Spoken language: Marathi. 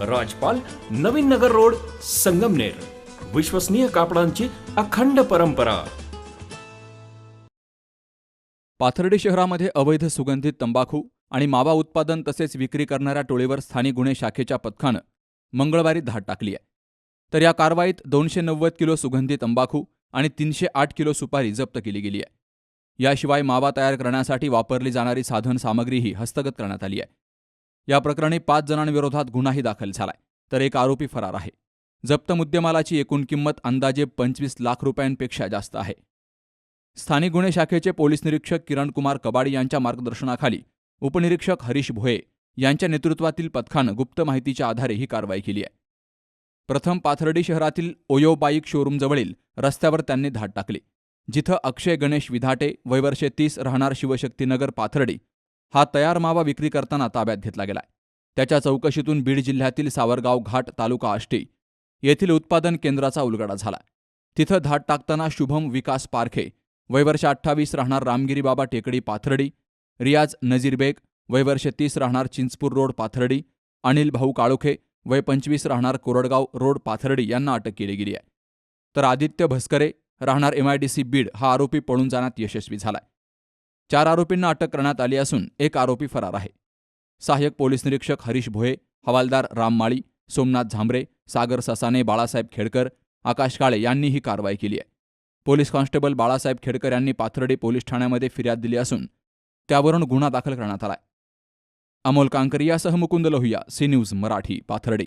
राजपाल नवीन नगर रोड संगमनेर. विश्वसनीय कापडांची अखंड परंपरा. पाथर्डी शहरामध्ये अवैध सुगंधित तंबाखू आणि मावा उत्पादन तसेच विक्री करणाऱ्या टोळीवर स्थानिक गुन्हे शाखेच्या पथकानं मंगळवारी धाड टाकली आहे. तर या कारवाईत दोनशे नव्वद किलो सुगंधी तंबाखू आणि तीनशे आठ किलो सुपारी जप्त केली गेली आहे. याशिवाय मावा तयार करण्यासाठी वापरली जाणारी साधन सामग्रीही हस्तगत करण्यात आली आहे. या प्रकरणी पाच जणांविरोधात गुन्हाही दाखल झालाय. तर एक आरोपी फरार आहे. जप्त मुद्देमालाची एकूण किंमत अंदाजे पंचवीस लाख रुपयांपेक्षा जास्त आहे. स्थानिक गुन्हे शाखेचे पोलीस निरीक्षक किरण कुमार कबाडी यांच्या मार्गदर्शनाखाली उपनिरीक्षक हरीश भोये यांच्या नेतृत्वातील पथकानं गुप्त माहितीच्या आधारे ही कारवाई केली आहे. प्रथम पाथर्डी शहरातील ओयो बाईक शोरूमजवळील रस्त्यावर त्यांनी धाड टाकली. जिथं अक्षय गणेश विधाटे वयवर्षे तीस राहणार शिवशक्तीनगर पाथर्डी हा तयार मावा विक्री करताना ताब्यात घेतला गेलाय. त्याच्या चौकशीतून बीड जिल्ह्यातील सावरगाव घाट तालुका आष्टी येथील उत्पादन केंद्राचा उलगडा झाला. तिथं धाट टाकताना शुभम विकास पारखे वयवर्ष अठ्ठावीस राहणार रामगिरी बाबा टेकडी पाथर्डी रियाज नजीर बेग वयवर्ष तीस राहणार चिंचपूर रोड पाथर्डी अनिल भाऊ काळोखे वय पंचवीस राहणार कोरडगाव रोड पाथर्डी यांना अटक केली गेली आहे. तर आदित्य भस्करे राहणार एमआयडीसी बीड हा आरोपी पळून जाण्यात यशस्वी झालाय. चार आरोपींना अटक करण्यात आली असून एक आरोपी फरार आहे. सहाय्यक पोलीस निरीक्षक हरीश भोये हवालदार राम माळी सोमनाथ झांबरे सागर ससाने बाळासाहेब खेडकर आकाश काळे यांनी ही कारवाई केली आहे. पोलीस कॉन्स्टेबल बाळासाहेब खेडकर यांनी पाथर्डी पोलीस ठाण्यामध्ये फिर्याद दिली असून त्यावरून गुन्हा दाखल करण्यात आलाय अमोल कांकरियासह मुकुंद लोहिया सी न्यूज मराठी पाथर्डी.